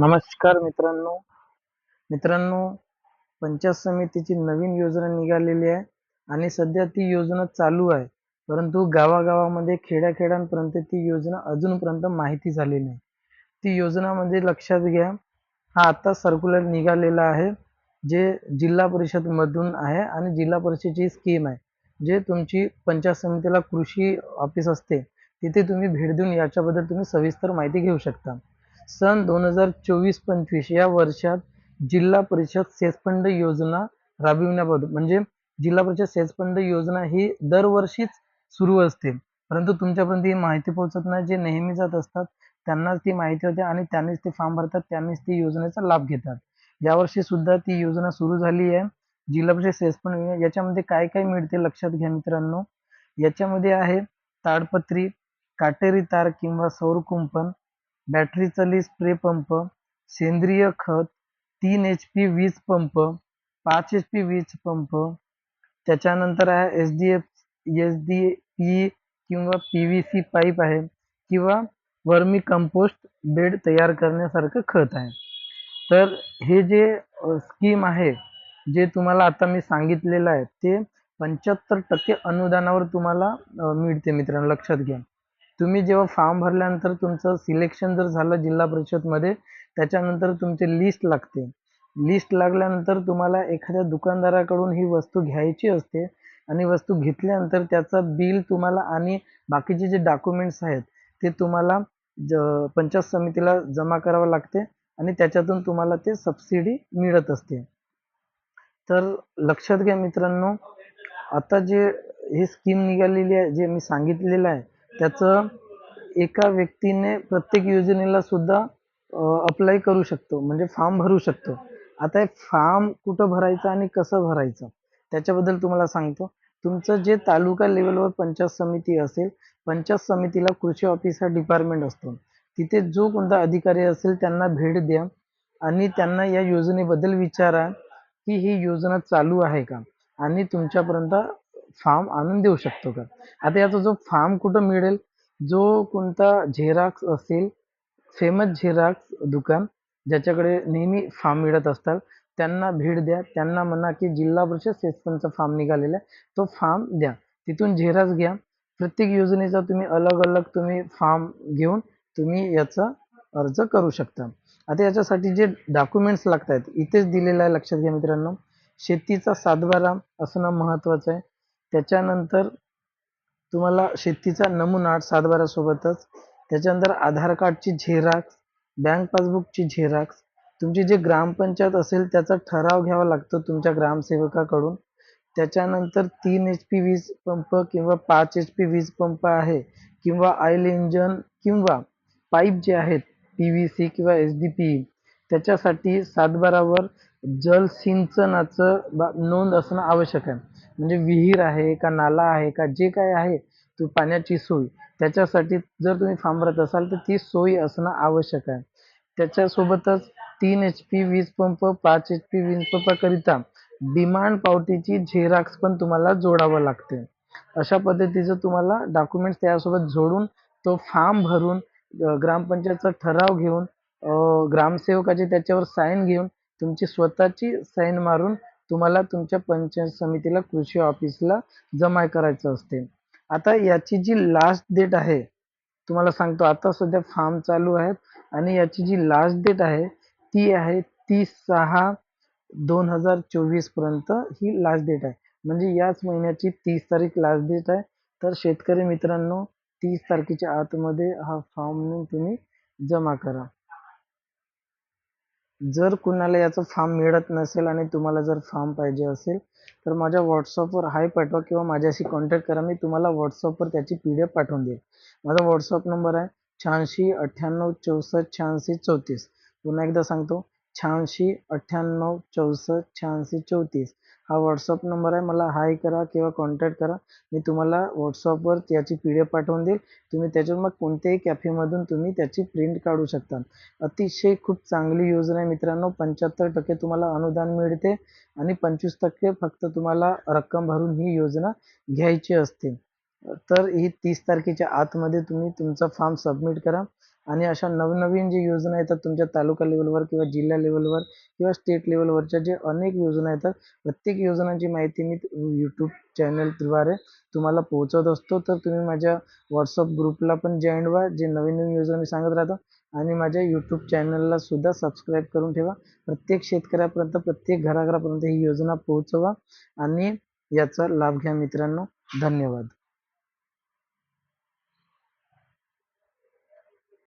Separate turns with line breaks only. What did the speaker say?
नमस्कार मित्रांनो. मित्रांनो पंचायत समितीची नवीन योजना निघालेली आहे आणि सध्या ती योजना चालू आहे. परंतु गावागावामध्ये खेड्याखेड्यांपर्यंत ती योजना अजूनपर्यंत माहिती झाली नाही. ती योजना म्हणजे लक्षात घ्या हा आता सर्क्युलर निघालेला आहे जे जिल्हा परिषद मधून आहे आणि जिल्हा परिषदची स्कीम आहे. जे तुमची पंचायत समितीला कृषी ऑफिस असते तिथे तुम्ही भेट देऊन याच्याबद्दल तुम्ही सविस्तर माहिती घेऊ शकता. सन दोन हजार चोवीस पंचवीस या वर्षात जिल्हा परिषद सेचफंड योजना राबविण्याबद्दल म्हणजे जिल्हा परिषद सेचफंड योजना ही दरवर्षीच सुरू असते. परंतु तुमच्यापर्यंत ही माहिती पोहोचत नाही जे नेहमी जात असतात त्यांनाच ती माहिती होते आणि त्यांनीच ते फॉर्म भरतात त्यांनीच ती योजनेचा लाभ घेतात. यावर्षी सुद्धा ती योजना सुरू झाली आहे. जिल्हा परिषद सेचफंड याच्यामध्ये काय काय मिळते लक्षात घ्या मित्रांनो? याच्यामध्ये आहे ताडपत्री काटेरी तार किंवा सौर कुंपण बॅटरी चालित स्प्रे पंप सेंद्रिय खत तीन एच पी वीज पंप पाच एच पी वीज पंप त्याच्यानंतर आहे H D F H D P किंवा पी व्ही सी पाईप आहे किंवा वर्मी कंपोस्ट बेड तयार करण्यासारखं खत आहे. तर हे जे स्कीम आहे जे तुम्हाला आता मी सांगितलेलं आहे ते पंच्याहत्तर टक्के अनुदानावर तुम्हाला मिळते मित्रांनो लक्षात घ्या. तुम्ही जेव्हा फॉर्म भरल्यानंतर तुमचं सिलेक्शन जर झालं जिल्हा परिषदमध्ये त्याच्यानंतर तुमची लिस्ट लागते. लिस्ट लागल्यानंतर तुम्हाला एखाद्या दुकानदाराकडून ही वस्तू घ्यायची असते आणि वस्तू घेतल्यानंतर त्याचं बिल तुम्हाला आणि बाकीचे जे डॉक्युमेंट्स आहेत ते तुम्हाला ज पंचायत समितीला जमा करावं लागते आणि त्याच्यातून तुम्हाला ते सबसिडी मिळत असते. तर लक्षात घ्या मित्रांनो आता जे हे स्कीम निघालेली आहे जे मी सांगितलेलं आहे त्याचं एका व्यक्तीने प्रत्येक योजनेला सुद्धा अप्लाय करू शकतो. म्हणजे फॉर्म भरू शकतो. आता हे फॉर्म कुठं भरायचं आणि कसं भरायचं? त्याच्याबद्दल तुम्हाला सांगतो. तुमचं जे तालुका लेवलवर पंचायत समिती असेल पंचायत समितीला कृषी ऑफिस हा डिपार्टमेंट असतो. तिथे जो कोणता अधिकारी असेल त्यांना भेट द्या आणि त्यांना या योजनेबद्दल विचारा की ही योजना चालू आहे का? आणि तुमच्यापर्यंत फॉर्म आणून देऊ शकतो का? आता याचा जो फॉर्म कुठं मिळेल? जो कोणता झेरॉक्स असेल फेमस झेरॉक्स दुकान ज्याच्याकडे नेहमी फॉर्म मिळत असतात त्यांना भेट द्या. त्यांना म्हणा की जिल्हा परिषद सेचफंडचा फॉर्म निघालेला आहे तो फॉर्म द्या. तिथून झेरॉक्स घ्या. प्रत्येक योजनेचा तुम्ही अलग अलग तुम्ही फॉर्म घेऊन तुम्ही याचा अर्ज करू शकता. आता याच्यासाठी जे डॉक्युमेंट्स लागत आहेत इथेच दिलेलं आहे लक्षात घ्या मित्रांनो. शेतीचा सातबारा असणं महत्त्वाचं आहे. त्याच्यानंतर तुम्हाला शेतीचा नमुना सातबारासोबतच त्याच्यानंतर आधार कार्डची झेरॉक्स बँक पासबुकची झेरॉक्स तुमची जे ग्रामपंचायत असेल त्याचा ठराव घ्यावा लागतो तुमच्या ग्रामसेवकाकडून. त्याच्यानंतर तीन एच पी वीज पंप किंवा पाच एच पी वीज पंप आहे किंवा ऑइल इंजन किंवा पाईप जे आहेत पी व्ही सी किंवा एच डी पी त्याच्यासाठी सातबारावर जलसिंचनाचं बा नोंद असणं आवश्यक आहे. म्हणजे विहीर आहे का नाला आहे का जे काय आहे तो पाण्याची सोय. त्याच्यासाठी जर तुम्ही फार्म भरत असाल तर ती सोय असणं आवश्यक आहे. त्याच्यासोबतच तीन एच पी वीज पंप पाच एच पी वीज पंपाकरिता डिमांड पावतीची झेरॉक्स पण तुम्हाला जोडावं लागते. अशा पद्धतीचं तुम्हाला डॉक्युमेंट्स त्यासोबत जोडून तो फॉर्म भरून ग्रामपंचायतचा ठराव घेऊन ग्रामसेवकाचे त्याच्यावर साईन घेऊन तुमची स्वतःची साईन मारून तुम्हाला तुमच्या पंचायत समितीला कृषी ऑफिसला जमा करायचं असते. आता याची जी लास्ट डेट आहे तुम्हाला सांगतो आता सध्या फॉर्म चालू आहेत आणि याची जी लास्ट डेट आहे ती आहे तीस सहा दोन हजार चोवीसपर्यंत ही लास्ट डेट आहे. म्हणजे याच महिन्याची तीस तारीख लास्ट डेट आहे. तर शेतकरी मित्रांनो तीस तारखेच्या आतमध्ये हा फॉर्म तुम्ही जमा करा. जर कुणाला याचं फॉर्म मिळत नसेल आणि तुम्हाला जर फॉर्म पाहिजे असेल तर माझ्या व्हॉट्सअपवर हाय पाठवा किंवा माझ्याशी कॉन्टॅक्ट करा. मी तुम्हाला व्हॉट्सअपवर त्याची पी डी एफ पाठवून देईल. माझा व्हॉट्सअप नंबर आहे शहाऐंशी अठ्ठ्याण्णव चौसष्ट शहाऐंशी चौतीस. पुन्हा एकदा सांगतो शहाऐंशी अठ्ठ्याण्णव चौसष्ट शहाऐंशी चौतीस. हा व्हॉट्सअप नंबर आहे. मला हाय करा किंवा कॉन्टॅक्ट करा. मी तुम्हाला व्हॉट्सअपवर त्याची पी डी एफ पाठवून देईल. तुम्ही त्याच्यावर मग कोणत्याही कॅफेमधून तुम्ही त्याची प्रिंट काढू शकता. अतिशय खूप चांगली योजना आहे मित्रांनो. पंच्याहत्तर टक्के तुम्हाला अनुदान मिळते आणि पंचवीस टक्के फक्त तुम्हाला रक्कम भरून ही योजना घ्यायची असते. तर ही तीस तारखेच्या आतमध्ये तुम्ही तुमचा फॉर्म सबमिट करा. आणि अशा नवनवीन जे योजना येतात तुमच्या तालुका लेवलवर किंवा जिल्हा लेवलवर किंवा स्टेट लेवलवरच्या जे अनेक योजना येतात प्रत्येक योजनांची माहिती मी यूट्यूब चॅनलद्वारे तुम्हाला पोहोचवत असतो. तर तुम्ही माझ्या व्हॉट्सअप ग्रुपला पण जॉईन व्हा. जे नवीन नवीन योजना मी सांगत राहतो. आणि माझ्या यूट्यूब चॅनलला सुद्धा सबस्क्राईब करून ठेवा. प्रत्येक शेतकऱ्यापर्यंत प्रत्येक घराघरापर्यंत ही योजना पोहोचवा. आणि याचा लाभ घ्या मित्रांनो. धन्यवाद.